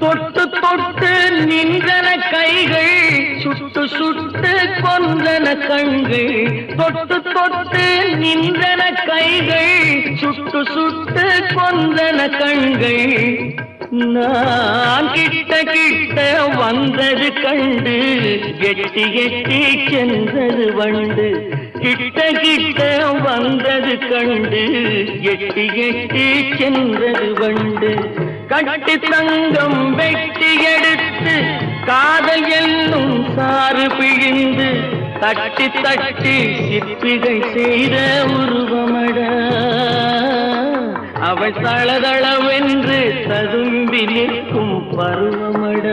தொட்டு தொட்டு நின்றன கைகள் சுட்டு சுட்டு கொன்றன கண்கள். தொட்டு தொட்டு நின்றன கைகள் சுட்டு சுட்டு கொன்றன கண்கள். நான் கிட்ட கிட்ட வந்தது கண்டு எட்டி எட்டி சென்றது வண்டு. கிட்ட கிட்ட வந்தது கண்டு. எட்டி எட்டி சென்றது வண்டு. கட்டி தங்கம் வெட்டி எடுத்து காதல் என்னும் சாறு பிழிந்து தட்டி தட்டி சிற்பிகை செய்த உருவமட. அவள் தளதளவென்று ததும்பி நிற்கும் பருவமட.